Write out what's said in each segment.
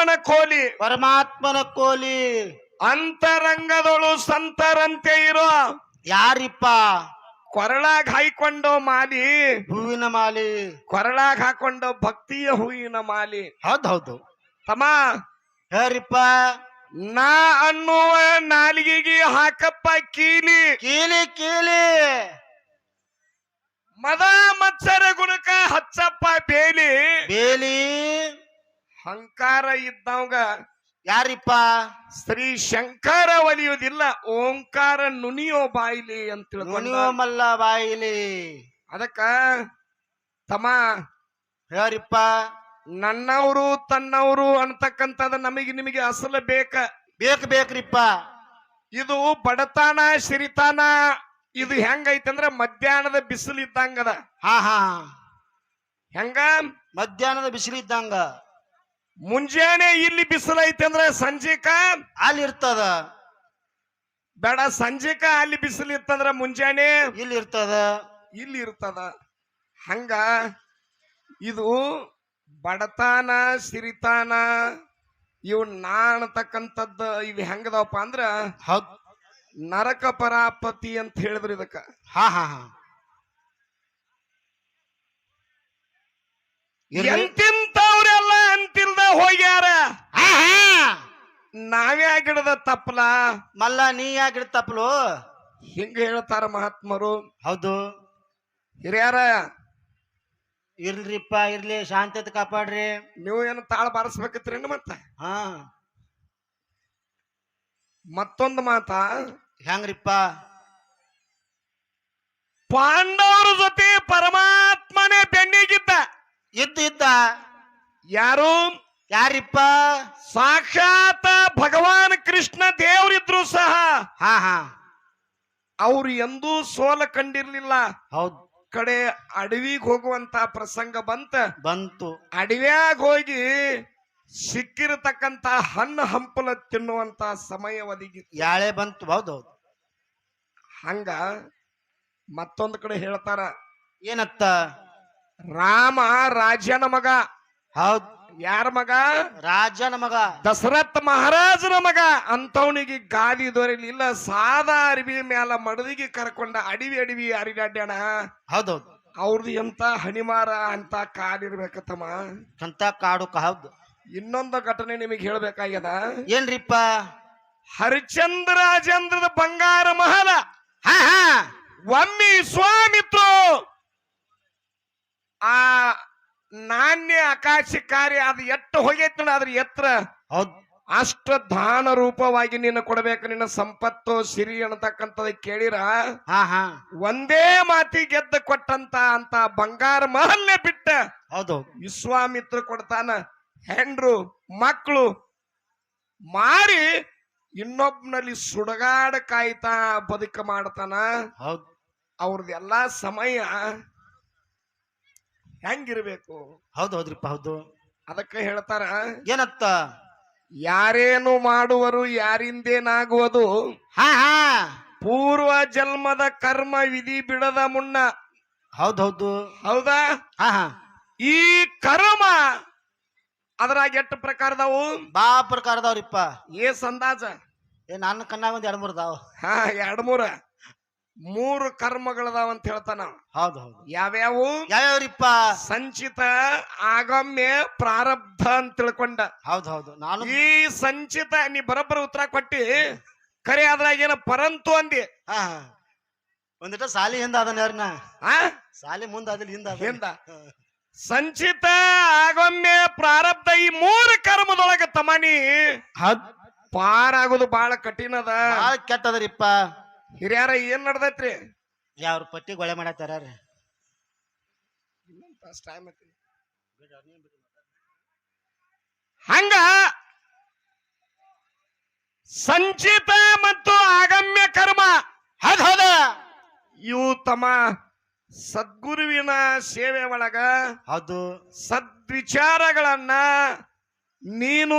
ಪರಮಾತ್ಮನ ಕೋಲಿ. ಪರಮಾತ್ಮನ ಕೋಲಿ. ಅಂತರಂಗದಳು ಸಂತರಂತೆ ಇರೋ ಯಾರಿಪ್ಪ? ಕೊರಳಾಗ ಹಾಯ್ಕೊಂಡೋ ಮಾಲಿ. ಹೂವಿನ ಮಾಲಿ. ಕೊರಳಾಗ ಹಾಕೊಂಡೋ ಭಕ್ತಿಯ ಹೂವಿನ ಮಾಲಿ. ಹೌದ್ ಹೌದು. ತಮ್ಮ. ಯಾರಿಪ್ಪ? ನಾ ಅನ್ನುವ ನಾಲಿಗೆಗೆ ಹಾಕಪ್ಪ ಕೀಲಿ. ಕೀಲಿ ಕೀಲಿ. ಮದ ಮತ್ಸರ ಗುಣಕ ಹಚ್ಚಪ್ಪ ಬೇಲಿ. ಬೇಲಿ. ಹಂಕಾರ ಇದ್ದವಾಗ ಯಾರಿಪ್ಪ? ಶ್ರೀ ಶಂಕರ ಒಲಿಯುವುದಿಲ್ಲ ಓಂಕಾರ ನುನಿಯೋ ಬಾಯಿಲಿ ಅಂತ ತಿಳ್ಕೊಂಡ ಮಲ್ಲ ಬಾಯಿಲಿ. ಅದಕ್ಕ ತಮ್ಮ ಯಾರಿಪ್ಪ? ನನ್ನವರು ತನ್ನವರು ಅಂತಕ್ಕಂಥದ್ದು ನಮಗೆ ನಿಮಗೆ ಅಸಲು ಬೇಕ. ಬೇಕು ಬೇಕ್ರಿಪ್ಪ. ಇದು ಬಡತನ ಸಿರಿತಾನ ಇದು ಹೆಂಗೈತೆ ಅಂದ್ರೆ ಮಧ್ಯಾಹ್ನದ ಬಿಸಿಲು ಇದ್ದಂಗದ ಹಾ ಹಾ. ಹೆಂಗ? ಮಧ್ಯಾಹ್ನದ ಬಿಸಿಲಿದ್ದಂಗ. ಮುಂಜಾನೆ ಇಲ್ಲಿ ಬಿಸಿಲು ಐತೆ ಅಂದ್ರ ಸಂಜೆಕ? ಅಲ್ಲಿ ಇರ್ತದ. ಬೇಡ ಸಂಜೆಕ ಅಲ್ಲಿ ಬಿಸಿಲು ಇತ್ತಂದ್ರ ಮುಂಜಾನೆ? ಇಲ್ಲಿ ಇರ್ತದ. ಇಲ್ಲಿ ಇರ್ತದ. ಹಂಗ ಇದು ಬಡತಾನ ಸಿರಿತಾನ ಇವು ನಾಣತಕ್ಕಂಥದ್ದು ಇವು ಹೆಂಗದವಪ್ಪ ಅಂದ್ರ ಹೌದ್. ನರಕ ಪರಾಪತಿ ಅಂತ ಹೇಳಿದ್ರು ಇದಕ್ಕ. ಹಾ ಹಾ ಹಾ. ಇರ್ಲಿ. ಹೋಗ್ಯಾರ. ನಾವೇ ಆಗಿಡದ ತಪ್ಪಲ ಮಲ್ಲ ನೀ ಯಾಕೆ ತಪ್ಪಲು ಹಿಂಗ ಹೇಳ್ತಾರ ಮಹಾತ್ಮರು. ಹೌದು. ಹಿರಿಯರ ಇರ್ಲಿಪ್ಪ ಇರ್ಲಿ ಶಾಂತತೆ ಕಾಪಾಡ್ರಿ. ನೀವು ಏನು ತಾಳ ಬಾರಿಸ್ಬೇಕಿತ್ರಿ ಮತ್ತ? ಹಾ. ಮತ್ತೊಂದು ಮಾತ. ಹೆಂಗ್ರಿಪ್ಪ? ಪಾಂಡವರ ಜೊತೆ ಪರಮಾತ್ಮನೇ ಬೆಣ್ಣಿಗಿದ್ದ. ಇದ್ದ ಇದ್ದ. ಯಾರು? ಯಾರಿಪ್ಪ? ಸಾಕ್ಷಾತ್ ಭಗವಾನ್ ಕೃಷ್ಣ ದೇವರಿದ್ರು ಸಹ. ಹಾ ಹಾ. ಅವ್ರು ಎಂದೂ ಸೋಲ ಕಂಡಿರ್ಲಿಲ್ಲ. ಹೌದು. ಕಡೆ ಅಡವಿಗೆ ಹೋಗುವಂತ ಪ್ರಸಂಗ ಬಂತ. ಬಂತು. ಅಡವ್ಯಾಗ ಹೋಗಿ ಸಿಕ್ಕಿರತಕ್ಕಂತ ಹಣ್ಣು ಹಂಪಲ ತಿನ್ನುವಂತ ಸಮಯ ಒದಗಿ ಯಾಳೆ ಬಂತು? ಹೌದು ಹೌದು. ಹಂಗ ಮತ್ತೊಂದು ಕಡೆ ಹೇಳ್ತಾರ. ಏನತ್ತ? ರಾಮ ರಾಜನ ಮಗ. ಹೌದ್. ಯಾರ ಮಗ? ರಾಜನ ಮಗ. ದಶರಥ ಮಹಾರಾಜನ ಮಗ. ಅಂತವನಿಗೆ ಗಾದಿ ದೊರೆಯಲಿಲ್ಲ ಸಾದಾ ಅರಿವಿ ಮ್ಯಾಲ ಮಡದಿಗೆ ಕರ್ಕೊಂಡ ಅಡಿವಿ ಅಡಿವಿ ಅರಿಗಾಡ್ಯಾಣ ಹೌದೌದು. ಅವ್ರದ್ದು ಎಂತ ಹಣಿಮಾರ ಅಂತ ಕಾಡಿರ್ಬೇಕತ್ತಮ್ಮ ಅಂತ ಕಾಡು ಕಹದ್ದು ಹೌದು. ಇನ್ನೊಂದು ಘಟನೆ ನಿಮಗೆ ಹೇಳ್ಬೇಕಾಗ್ಯದ? ಏನ್ರಿಪ್ಪ? ಹರಿಚಂದ್ರ ರಾಜೇಂದ್ರದ ಬಂಗಾರ ಮಹಲ. ಹಾ ಹಾ. ಒಮ್ಮಿ ಸ್ವಾಮಿತ್ರು. ಆ ನಾಣ್ಯ ಆಕಾಶಕಾರಿ ಅದು ಎಟ್ಟು ಹೋಗೈತಿ ಅದ್ರ ಎತ್ತರ ಅಷ್ಟ ದಾನ ರೂಪವಾಗಿ ನಿನ್ನ ಕೊಡಬೇಕು ನಿನ್ನ ಸಂಪತ್ತು ಸಿರಿ ಅನ್ನತಕ್ಕಂಥದ್ದು ಕೇಳಿರ? ಒಂದೇ ಮಾತಿ ಗೆದ್ದ ಕೊಟ್ಟಂತ ಅಂತ ಬಂಗಾರ ಮಹಲ್ಲೆ ಬಿಟ್ಟ. ಹೌದು. ವಿಶ್ವಾಮಿತ್ರ ಕೊಡ್ತಾನ. ಹೆಂಡ್ರು ಮಕ್ಕಳು ಮಾರಿ ಇನ್ನೊಬ್ನಲ್ಲಿ ಸುಡಗಾಡ ಕಾಯ್ತಾ ಬದುಕ ಮಾಡ್ತಾನ. ಹೌದ್. ಅವ್ರದ್ದೆಲ್ಲಾ ಸಮಯ ಹೆಂಗಿರ್ಬೇಕು? ಹೌದು ಹೌದ್ರಿಪ್ಪ ಹೌದು. ಅದಕ್ಕೆ ಹೇಳ್ತಾರ ಏನತ್ತ? ಯಾರೇನು ಮಾಡುವರು ಯಾರಿಂದೇನಾಗುವುದು? ಹಾ ಹಾ. ಪೂರ್ವ ಜನ್ಮದ ಕರ್ಮ ವಿಧಿ ಬಿಡದ ಮುನ್ನ. ಹೌದು ಹೌದು? ಹೌದಾ ಹಾ ಹಾ. ಈ ಕರ್ಮ ಅದ್ರಾಗ ಎಷ್ಟು ಪ್ರಕಾರದವು ಬಾ ಪ್ರಕಾರದವ್ರಿಪ್ಪ ಏಸ್ ಅಂದಾಜ ಏ ನನ್ನ ಕಣ್ಣಾಗ ಒಂದ್ ಎರಡ್ ಮೂರ್ ಅದಾವ. ಹಾ ಎರಡ್ ಮೂರ ಮೂರು ಕರ್ಮಗಳದಾವ ಅಂತ ಹೇಳ್ತಾನ ಹೌದು ಹೌದ್ ಹೌದು. ಯಾವ್ಯಾವು? ಯಾವ್ಯಾವ್ರಿಪ್ಪ? ಸಂಚಿತ ಆಗಮ್ಯ ಪ್ರಾರಬ್ಧ ಅಂತ ತಿಳ್ಕೊಂಡ. ಹೌದೌದು ಹೌದು. ನಾನು ಈ ಸಂಚಿತ ನೀ ಬರೋಬ್ಬರ ಉತ್ತರ ಕೊಟ್ಟಿ ಕರೆ ಅದ್ರಾಗ ಏನ ಪರಂತು ಅಂದಿ. ಹಾ ಹಾ. ಒಂದಿಟ ಸಾಲಿ ಹಿಂದ ಅದನ್ನ ಯಾರನ್ನ ಆ? ಸಾಲಿ ಮುಂದ ಅದಿಲ್ಲ ಹಿಂದ ಅದ. ಹಿಂದ. ಸಂಚಿತ ಆಗಮ್ಯ ಪ್ರಾರಬ್ಧ ಈ ಮೂರು ಕರ್ಮದೊಳಗ ತಮಾನಿ ಹೌದ್. ಪಾರಾಗೋದು ಬಹಳ ಕಠಿಣ ಅದ ಬಾಳ ಕೆಟ್ಟದರಿಪ್ಪ. ಹಿರಿಯರ ಏನ್ ನಡ್ದೈತ್ರಿ? ಯಾವ್ರ ಪಟ್ಟಿ ಗೊಳೆ ಮಾಡತ್ತಾರ ಹಂಗ ಸಂಚಿತ ಮತ್ತು ಆಗಮ್ಯ ಕರ್ಮ ಹೌದ್ ಹದ. ಇವು ತಮ್ಮ ಸದ್ಗುರುವಿನ ಸೇವೆ ಒಳಗ ಅದು ಸದ್ವಿಚಾರಗಳನ್ನ ನೀನು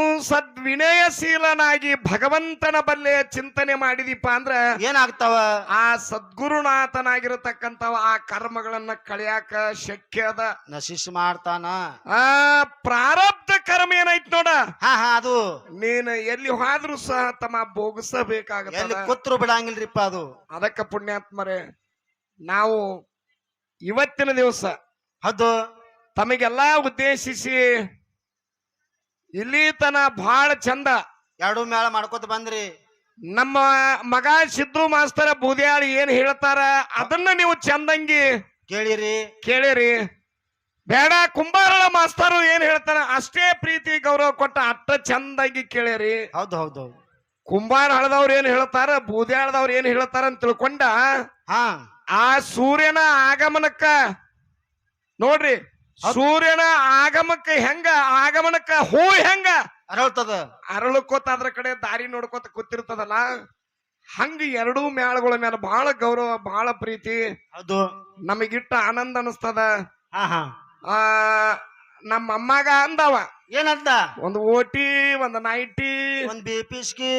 ಸದ್ವಿನಯಶೀಲನಾಗಿ ಭಗವಂತನ ಬಲ್ಲೆ ಚಿಂತನೆ ಮಾಡಿದೀಪ ಅಂದ್ರ ಏನಾಗ್ತಾವ? ಆ ಸದ್ಗುರುನಾಥನಾಗಿರತಕ್ಕಂಥವ ಆ ಕರ್ಮಗಳನ್ನ ಕಳಿಯಾಕ ಶಕ್ಯ ಅದ. ನಶಿಸ್ ಮಾಡ್ತಾನ. ಆ ಪ್ರಾರಬ್ಧ ಕರ್ಮ ಏನೈತ್ ನೋಡ? ಹಾ ಹಾ ಅದು. ನೀನು ಎಲ್ಲಿ ಹೋದ್ರು ಸಹ ತಮ್ಮ ಎಲ್ಲಿ ಭೋಗಿಸಬೇಕಾಗತ್ತ ಕೂತ್ರು ಬಿಡಂಗಿಲ್ರಿಪ್ಪ ಅದು. ಅದಕ್ಕ ಪುಣ್ಯಾತ್ಮರೇ ನಾವು ಇವತ್ತಿನ ದಿವಸ ಅದು ತಮಗೆಲ್ಲಾ ಉದ್ದೇಶಿಸಿ ಇಲ್ಲಿ ತನ ಬಹಳ ಚಂದ. ಎರಡು ಮೇಳ ಮಾಡ್ಕೊತ ಬಂದ್ರಿ. ನಮ್ಮ ಮಗ ಸಿದ್ದು ಮಾಸ್ತರ ಬೂದಿಯಾಳಿ ಏನ್ ಹೇಳ್ತಾರ? ಅದನ್ನ ನೀವು ಚಂದಂಗಿ ಕೇಳಿರಿ. ಕೇಳಿರಿ. ಬೇಡ ಕುಂಬಾರಳ ಮಾಸ್ತರು ಏನ್ ಹೇಳ್ತಾರ? ಅಷ್ಟೇ ಪ್ರೀತಿ ಗೌರವ ಕೊಟ್ಟ ಅಟ್ಟ ಚಂದಾಗಿ ಕೇಳಿರಿ. ಹೌದು ಹೌದು ಹೌದು. ಕುಂಬಾರ ಹಳದವ್ರು ಏನ್ ಹೇಳ್ತಾರ? ಬೂದ್ಯಾಳದವ್ರು ಏನ್ ಹೇಳ್ತಾರ ಅಂತ ತಿಳ್ಕೊಂಡ ಹಾ. ಆ ಸೂರ್ಯನ ಆಗಮನಕ್ಕ ನೋಡ್ರಿ ಸೂರ್ಯನ ಆಗಮಕ್ಕ ಹೆಂಗ ಆಗಮನಕ್ಕ ಹೂ ಹೆಂಗ? ಅರಳ್ತದ. ಅರಳಕೋತ ಅದ್ರ ಕಡೆ ದಾರಿ ನೋಡ್ಕೋತ ಕೂತಿರ್ತದಲ್ಲ? ಹಂಗ ಎರಡೂ ಮ್ಯಾಳಗಳ ಮೇಲೆ ಬಹಳ ಗೌರವ ಬಹಳ ಪ್ರೀತಿ. ಅದು ನಮಗಿಟ್ಟ ಆನಂದ ಅನಿಸ್ತದ. ಆ ನಮ್ಮ ಅಮ್ಮಗ ಅಂದವ. ಏನಂತ ಒಂದು ಓಟಿ ಒಂದು ನೈಟಿ. ಒಂದ್ ಬೇಪಿಸ್ಕಿ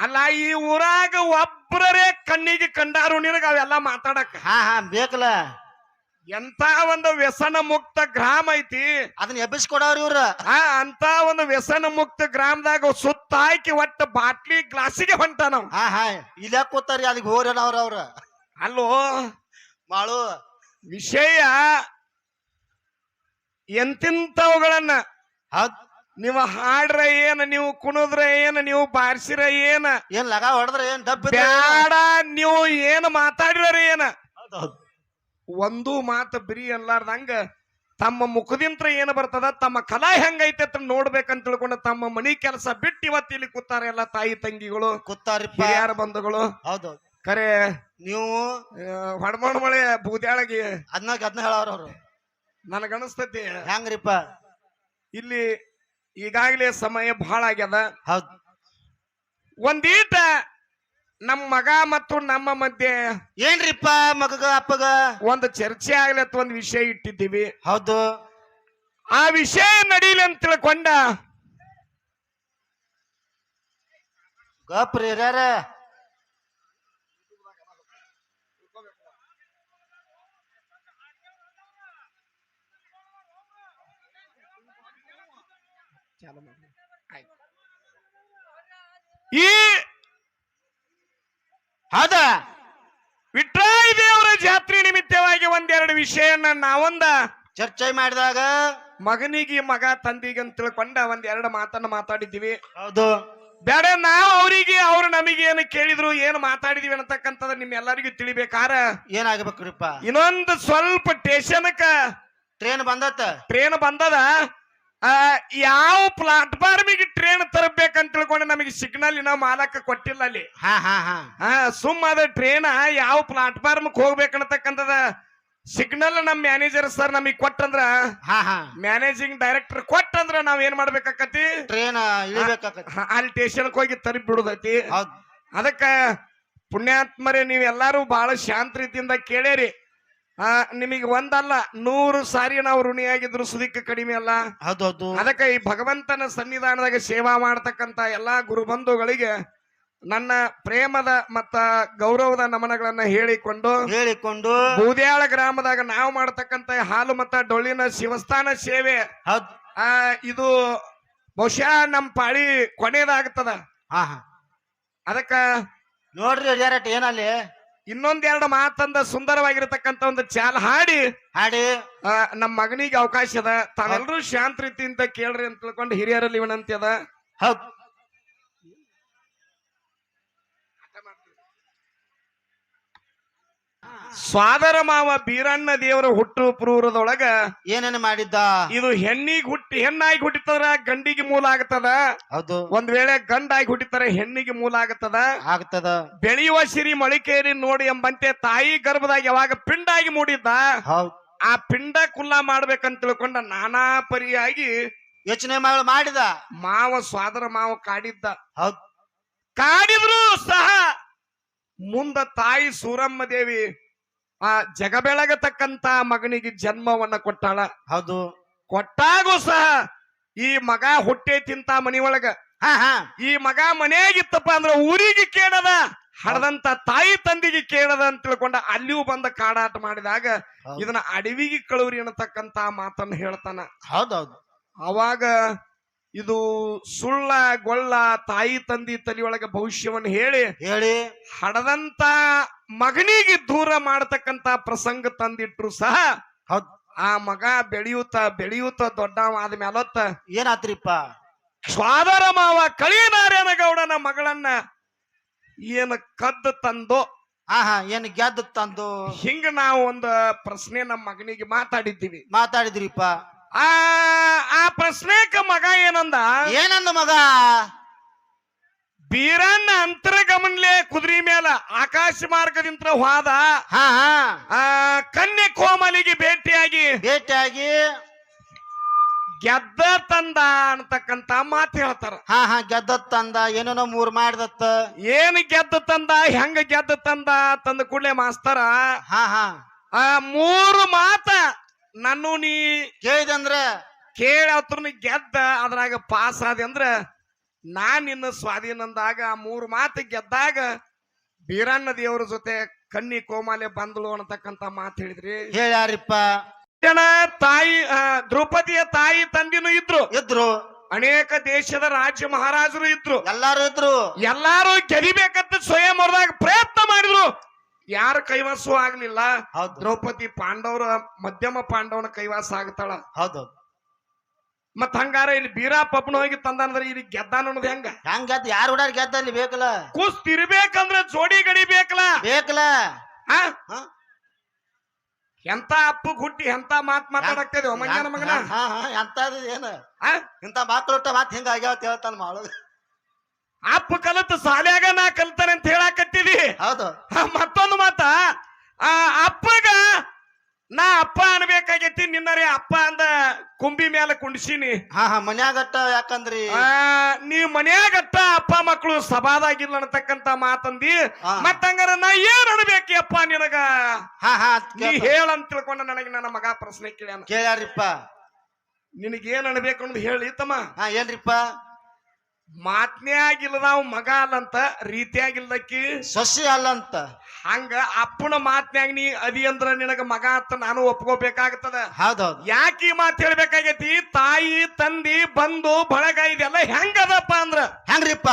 ಅಲ್ಲ ಈ ಊರಾಗ ಒಬ್ಬರೇ ಕಣ್ಣಿಗೆ ಕಂಡಾರು ನಿನಗ ಅವೆಲ್ಲ ಮಾತಾಡಕ್ ಹಾ ಹಾ ಬೇಕಲ್ಲ. ಎಂತ ಒಂದು ವ್ಯಸನ ಮುಕ್ತ ಗ್ರಾಮ ಐತಿ. ಅದನ್ನ ಎಬ್ಬಿಸ್ಕೊಡವ್ರಿ ಇವ್ರ. ಆ ಅಂತ ಒಂದು ವ್ಯಸನ ಮುಕ್ತ ಗ್ರಾಮದಾಗ ಸುತ್ತ ಹಾಕಿ ಒಟ್ಟ ಬಾಟ್ಲಿ ಗ್ಲಾಸಿಗೆ ಹೊಂಟ ನಾವು ಹಾ ಹಾ. ಇಲ್ಯಾ ಕೂತಾರಿ? ಅದಕ್ಕೆ ಹೋರನವ್ರ ಅವ್ರ. ಅವ್ರ ಅಲ್ಲೋ ಮಾಳು ವಿಷಯ ಎಂತಿಂತವುಗಳನ್ನ ಹೌದ್. ನೀವು ಹಾಡ್ರ ಏನ ನೀವು ಕುಣಿದ್ರ ಏನ ನೀವು ಬಾರಿಸಿರ ಏನ ಏನ್ ಲಗ ಹೊಡೆದ್ರ? ಏನ್ ಡಬ್ ಬೇಡ ನೀವು ಏನ್ ಮಾತಾಡಿರ ಏನ? ಹೌದು. ಒಂದು ಮಾತು ಬಿರಿ ಅನ್ಲಾರ್ದಂಗ ತಮ್ಮ ಮುಖದಿಂತ್ರ ಏನು ಬರ್ತದ ತಮ್ಮ ಕಲಾ ಹೆಂಗೈತೆ ಅಂತ ನೋಡ್ಬೇಕಂತ ತಿಳ್ಕೊಂಡು ತಮ್ಮ ಮನಿ ಕೆಲಸ ಬಿಟ್ಟು ಇವತ್ತು ಇಲ್ಲಿ ಕೂತಾರೆ ಎಲ್ಲ ತಾಯಿ ತಂಗಿಗಳು ಕೂತಾರಿ ಯಾರು ಬಂಧುಗಳು. ಹೌದು. ಕರೆ ನೀವು ಹೊಡಮಣ ಮಳೆ ಬೂದ್ಯಾಳಗಿ. ಅದ್ನಾಗ ಅದ್ನ ಹೇಳವ್ರ ಅವ್ರು. ನನಗನಸ್ತತಿ ಹೆಂಗ್ರಿಪ್ಪ? ಇಲ್ಲಿ ಈಗಾಗಲೇ ಸಮಯ ಬಹಳ ಆಗ್ಯದ. ಹೌದು. ಒಂದೀಟ ನಮ್ಮ ಮಗ ಮತ್ತು ನಮ್ಮ ಮಧ್ಯೆ ಏನ್ರಿಪ್ಪ ಮಗಗ ಅಪ್ಪಗ? ಒಂದು ಚರ್ಚೆ ಆಗ್ಲಿ ಅಥವಾ ಒಂದು ವಿಷಯ ಇಟ್ಟಿದ್ದೀವಿ. ಹೌದು. ಆ ವಿಷಯ ನಡೀಲಿ ಅಂತ ತಿಳ್ಕೊಂಡ. ಗಪ್ರಿ ಈ ಹೌದ. ವಿಟ್ರಾಯ ದೇವರ ಜಾತ್ರೆ ನಿಮಿತ್ತವಾಗಿ ಒಂದೆರಡು ವಿಷಯನ ನಾವೊಂದ ಚರ್ಚೆ ಮಾಡಿದಾಗ ಮಗನಿಗೆ ಮಗ ತಂದಿಗೆ ಅಂತ ತಿಳ್ಕೊಂಡ ಒಂದೆರಡು ಮಾತನ್ನ ಮಾತಾಡಿದ್ದೀವಿ. ಹೌದು. ಬೇಡ ನಾವು ಅವರಿಗೆ ಅವ್ರು ನಮಗೆ ಏನು ಕೇಳಿದ್ರು ಏನು ಮಾತಾಡಿದೀವಿ ಅನ್ನತಕ್ಕಂಥದ್ದು ನಿಮ್ಮೆಲ್ಲರಿಗೂ ತಿಳಿಬೇಕಾರ? ಏನಾಗಬೇಕ್ರಿಪ್ಪ? ಇನ್ನೊಂದು ಸ್ವಲ್ಪ ಟೇಷನ್ಕ ಟ್ರೈನ್ ಬಂದತ್ತ? ಟ್ರೈನ್ ಬಂದದ? ಯಾವ ಪ್ಲಾಟ್ಫಾರ್ಮಿಗೆ ಟ್ರೈನ್ ತರಬೇಕಂತ ತಿಳ್ಕೊಂಡು ನಮಗೆ ಸಿಗ್ನಲ್ ಇನ್ನ ಮಾಲಕ ಕೊಟ್ಟಿಲ್ಲ ಅಲ್ಲಿ. ಹಾ ಹಾ ಹಾ. ಹಾ ಸುಮ್ಮ ಅದ ಟ್ರೈನ್ ಯಾವ ಪ್ಲಾಟ್ಫಾರ್ಮ್ ಹೋಗ್ಬೇಕನ್ನತಕ್ಕಂಥದ ಸಿಗ್ನಲ್ ನಮ್ಮ ಮ್ಯಾನೇಜರ್ ಸರ್ ನಮಗೆ ಕೊಟ್ಟಂದ್ರ ಹಾ ಹಾ. ಮ್ಯಾನೇಜಿಂಗ್ ಡೈರೆಕ್ಟರ್ ಕೊಟ್ಟಂದ್ರ ನಾವ್ ಏನ್ ಮಾಡ್ಬೇಕಾಕತಿ? ಟ್ರೈನ್ ಅಲ್ಲಿ ಸ್ಟೇಷನ್ ಹೋಗಿ ತರಿ ಬಿಡುದೈತಿ. ಹೌದ್. ಅದಕ್ಕ ಪುಣ್ಯಾತ್ಮರೇ ನೀವೆಲ್ಲರೂ ಬಹಳ ಶಾಂತ ರೀತಿಯಿಂದ ಕೇಳೇರಿ. ಆ ನಿಮಗೆ ಒಂದಲ್ಲ ನೂರು ಸಾರಿ ನಾವು ಋಣಿಯಾಗಿದ್ರು ಸುದಿಕ್ಕ ಕಡಿಮೆ ಅಲ್ಲ? ಹೌದು ಹೌದು ಅದಕ್ಕೆ ಈ ಭಗವಂತನ ಸನ್ನಿಧಾನದಾಗ ಸೇವಾ ಮಾಡತಕ್ಕಂತ ಎಲ್ಲಾ ಗುರುಬಂಧುಗಳಿಗೆ ನನ್ನ ಪ್ರೇಮದ ಮತ್ತ ಗೌರವದ ನಮನಗಳನ್ನ ಹೇಳಿಕೊಂಡು ಹೇಳಿಕೊಂಡು ಬೂದ್ಯಾಳ ಗ್ರಾಮದಾಗ ನಾವು ಮಾಡತಕ್ಕಂತ ಹಾಲು ಮತ್ತ ಡೊಳ್ಳಿನ ಶಿವಸ್ಥಾನ ಸೇವೆ ಆ ಇದು ಬಹುಶಃ ನಮ್ಮ ಪಾಳಿ ಕೊನೆಯದಾಗ್ತದ ಹಾ ಹಾ ಅದಕ್ಕ ನೋಡ್ರಿ ಏನಲ್ಲಿ? ಇನ್ನೊಂದೆರಡು ಮಾತಂದ ಸುಂದರವಾಗಿರತಕ್ಕಂತ ಒಂದು ಚಾಲ ಹಾಡಿ. ಹಾಡಿ. ನಮ್ಮ ಮಗನಿಗೆ ಅವಕಾಶ ಅದ. ತಾವೆಲ್ಲರೂ ಶಾಂತ ರೀತಿಯಿಂದ ಕೇಳ್ರಿ ಅಂತ ತಿಳ್ಕೊಂಡು ಹಿರಿಯರಲ್ಲಿ ವಿನಂತಿ ಅದ. ಹೌದ್. ಸ್ವಾದರ ಮಾವ ಬೀರಣ್ಣ ದೇವರ ಹುಟ್ಟು ಪೂರ್ವದೊಳಗ ಏನೇನು ಮಾಡಿದ್ದ? ಇದು ಹೆಣ್ಣಿಗೆ ಹುಟ್ಟಿ ಹೆಣ್ಣಾಗಿ ಹುಟ್ಟಿತದ್ರ ಗಂಡಿಗೆ ಮೂಲ ಆಗತದ? ಹೌದು. ಒಂದ್ ವೇಳೆ ಗಂಡಾಗಿ ಹುಟ್ಟಿತರ ಹೆಣ್ಣಿಗೆ ಮೂಲ ಆಗತದ? ಆಗ್ತದ. ಬೆಳೆಯುವ ಸಿರಿ ಮೊಳಿಕೇರಿ ನೋಡಿ ಎಂಬಂತೆ ತಾಯಿ ಗರ್ಭದಾಗ ಯಾವಾಗ ಪಿಂಡಾಗಿ ಮೂಡಿದ್ದ? ಹೌದ್. ಆ ಪಿಂಡ ಕುಲ್ಲ ಮಾಡ್ಬೇಕಂತ ತಿಳ್ಕೊಂಡ ನಾನಾ ಪರಿಯಾಗಿ ಯೋಚನೆ ಮಾಡಿ ಮಾಡಿದ? ಮಾವ ಸ್ವಾದರ ಮಾವ ಕಾಡಿದ್ದ. ಹೌದ್. ಕಾಡಿದ್ರು ಸಹ ಮುಂದ ತಾಯಿ ಸೂರಮ್ಮ ದೇವಿ ಆ ಜಗಬೆಳಗತಕ್ಕಂತ ಮಗನಿಗೆ ಜನ್ಮವನ್ನ ಕೊಟ್ಟಾಳ. ಹೌದು. ಕೊಟ್ಟಾಗೂ ಸಹ ಈ ಮಗ ಹುಟ್ಟೈತಿಂತ ಮನಿ ಒಳಗ ಹಾ ಹಾ. ಈ ಮಗ ಮನೆಯಾಗಿತ್ತಪ್ಪ ಅಂದ್ರೆ ಊರಿಗೆ ಕೇಳದ ಹಡದಂತ ತಾಯಿ ತಂದಿಗೆ ಕೇಳದ ಅಂತ ತಿಳ್ಕೊಂಡ ಅಲ್ಲಿಯೂ ಬಂದ ಕಾಡಾಟ ಮಾಡಿದಾಗ ಇದನ್ನ ಅಡವಿಗೆ ಕಳುವ್ರಿ ಅನ್ನತಕ್ಕಂತ ಮಾತನ್ನ ಹೇಳ್ತಾನ. ಹೌದೌದು. ಅವಾಗ ಇದು ಸುಳ್ಳ ಗೊಳ್ಳ ತಾಯಿ ತಂದಿ ತಲಿಯೊಳಗ ಭವಿಷ್ಯವನ್ನ ಹೇಳಿ ಹೇಳಿ. ಹಡದಂತ ಮಗನಿಗೆ ದೂರ ಮಾಡತಕ್ಕಂತ ಪ್ರಸಂಗ ತಂದಿಟ್ರು ಸಹ. ಹೌದ್. ಆ ಮಗ ಬೆಳೆಯುತ್ತ ಬೆಳೆಯುತ್ತ ದೊಡ್ಡವ ಆದ ಮೇಲೊತ್ತ ಏನಾತ್ರಿಪ್ಪ ಸ್ವಾದರ ಮಾವ ಕಳಿನಾರಾಯಣ ಗೌಡನ ಮಗಳನ್ನ ಏನ ಕದ್ದು ತಂದೋ ಆಹಾ ಏನ್ ಗೆದ್ದು ತಂದು? ಹಿಂಗ ನಾವು ಒಂದು ಪ್ರಶ್ನೆ ನಮ್ಮ ಮಗನಿಗೆ ಮಾತಾಡಿದ್ದೀವಿ. ಮಾತಾಡಿದ್ರಿಪ್ಪ? ಆ ಆ ಪ್ರಶ್ನೆಕ ಮಗ ಏನಂದ? ಏನಂದ ಮಗ? ಬೀರಣ್ಣ ಅಂತರಗಮನ್ಲೆ ಕುದುರೆ ಮೇಲ ಆಕಾಶ ಮಾರ್ಗದಿಂದ ಹೋದ. ಹಾ ಹಾ. ಆ ಕನ್ಯೆ ಕೋಮಲಿಗೆ ಭೇಟಿಯಾಗಿ ಭೇಟಿಯಾಗಿ ಗೆದ್ದ ತಂದ ಅಂತಕ್ಕಂತ ಮಾತು ಹೇಳ್ತಾರ. ಹಾ ಹಾ ಗೆದ್ದ ತಂದ ಏನೇನೋ ಮೂರ್ ಮಾಡಿದತ್ತ. ಏನ್ ಗೆದ್ದ ತಂದ ಹೆಂಗ ಗೆದ್ದ ತಂದ ತಂದ ಕೂಡಲೇ ಮಾಸ್ತಾರ. ಹಾ ಹಾ. ಆ ಮೂರು ಮಾತ ನನ್ನು ನೀ ಕೇಳಿದಂದ್ರ ಕೇಳ ಗೆದ್ದ ಅದ್ರಾಗ ಪಾಸ್ ಆದ್ರೆ ಅಂದ್ರ ನಾನ್ ನಿನ್ನ ಸ್ವಾಧೀನಂದಾಗ ಆ ಮೂರು ಮಾತು ಗೆದ್ದಾಗ ಬೀರಣ್ಣ ದೇವ್ರ ಜೊತೆ ಕಣ್ಣಿ ಕೋಮಾಲೆ ಬಂದಳು ಅನ್ನತಕ್ಕಂತ ಮಾತು ಹೇಳಿದ್ರಿ. ಹೇಳ್ಯಾರಿಪ್ಪ. ಜನ ತಾಯಿ ಆ, ದ್ರೌಪದಿಯ ತಾಯಿ ತಂದಿನೂ ಇದ್ರು. ಇದ್ರು. ಅನೇಕ ದೇಶದ ರಾಜ್ಯ ಮಹಾರಾಜರು ಇದ್ರು. ಎಲ್ಲಾರು ಇದ್ರು. ಎಲ್ಲಾರು ಗೆದಿಬೇಕಂತ ಸ್ವಯಂ ಅವ್ರದಾಗ ಪ್ರಯತ್ನ ಮಾಡಿದ್ರು. ಯಾರ ಕೈವಾಸವೂ ಆಗ್ಲಿಲ್ಲ. ಹೌದು. ದ್ರೌಪದಿ ಪಾಂಡವರ ಮಧ್ಯಮ ಪಾಂಡವನ ಕೈವಾಸ ಆಗ್ತಾಳ. ಹೌದೌದು ಮತ್ ಹಂಗಾರ ಇಲ್ಲಿ ಬೀರಾ ಪಪ್ಪನ ಹೋಗಿ ತಂದಾನಂದ್ರ ಇಲ್ಲಿ ಗೆದ್ದಾನ ಅನ್ನೋದು ಹೆಂಗ? ಹೆಂಗ್ ಗೆದ್ದ ಯಾರು ಹುಡಾರ್ ಗೆದ್ದಲ್ಲಿ ಬೇಕಲ್ಲ? ಕುಸ್ತಿರ್ಬೇಕಂದ್ರೆ ಜೋಡಿ ಗಡಿ ಬೇಕಲ್ಲ? ಬೇಕಲ್ಲ. ಆ? ಹಾ? ಎಂತ ಅಪ್ಪು ಗುಟ್ಟಿ ಎಂತ ಮಾತ್ ಮಾತಾಡಕ್ತದೆ ಮಂಗನ? ಮಗನ ಹಾ ಹಾ ಎಂತದು ಏನ? ಆ? ಇಂತ ಮಕ್ಳು ಮಾತ್ ಹಿಂಗ ಆಗ್ಯಾವತ್ ಹೇಳ್ತಾನ ಮಾಡೋದು ಅಪ್ಪ ಕಲತ್ ಸಾಲ್ಯಾಗ ನಾ ಕಲ್ತಾನೆ ಅಂತ ಹೇಳಾಕತ್ತಿದಿ ಹೌದು. ಆ, ಮತ್ತೊಂದು ಮಾತ ಆ ಅಪ್ಪಗ ನಾ ಅಪ್ಪ ಅನ್ಬೇಕಾಗೈತಿ ನಿನ್ನರೇ ಅಪ್ಪ ಅಂದ ಕುಂಬಿ ಮ್ಯಾಲ ಕುಂಡಿಸೀನಿ. ಹಾ ಹಾ ಮನ್ಯಾಗಟ್ಟ ಯಾಕಂದ್ರಿ? ಆ, ನೀ ಮನ್ಯಾಗಟ್ಟ ಅಪ್ಪ ಮಕ್ಕಳು ಸಭಾದಾಗಿಲ್ಲ ಅನ್ನತಕ್ಕಂತ ಮಾತಂದಿ. ಮತ್ತಂಗಾರ ನಾ ಏನ್ ಅನ್ಬೇಕಿ ಅಪ್ಪ ನಿನಗ? ಹಾ ಹಾ ನೀ ಹೇಳ ಅಂತ ತಿಳ್ಕೊಂಡ ನನಗೆ ನನ್ನ ಮಗ ಪ್ರಶ್ನೆ ಕೇಳ್ಯಾನ. ಕೇಳ್ಯಾರಿಪ್ಪ. ನಿನಗೇನ್ ಅನ್ಬೇಕು ಅನ್ನೋದು ಹೇಳಿ ತಮ್ಮ. ಹಾ ಏನ್ರಿಪ್ಪ? ಮಾತ್ನ್ಯಾಗಿಲ್ಲದಾವ್ ಮಗ ಅಲ್ಲಂತ ರೀತಿಯಾಗಿಲ್ಲದಕ್ಕಿ? ಸೊಸಿ ಅಲ್ಲಂತ. ಹಂಗ ಅಪ್ಪನ ಮಾತ್ನ್ಯಾಗ ನೀ ಅದಿ ಅಂದ್ರ ನಿನಗ ಮಗ ಅಂತ ನಾನು ಒಪ್ಕೋಬೇಕಾಗ್ತದ ಹೌದೌದು. ಯಾಕೆ ಈ ಮಾತು ಹೇಳ್ಬೇಕಾಗೈತಿ? ತಾಯಿ ತಂದಿ ಬಂದು ಬಳಗ ಇದೆಲ್ಲ ಹೆಂಗದಪ್ಪ ಅಂದ್ರ? ಹೆಂಗ್ರಿಪ್ಪ?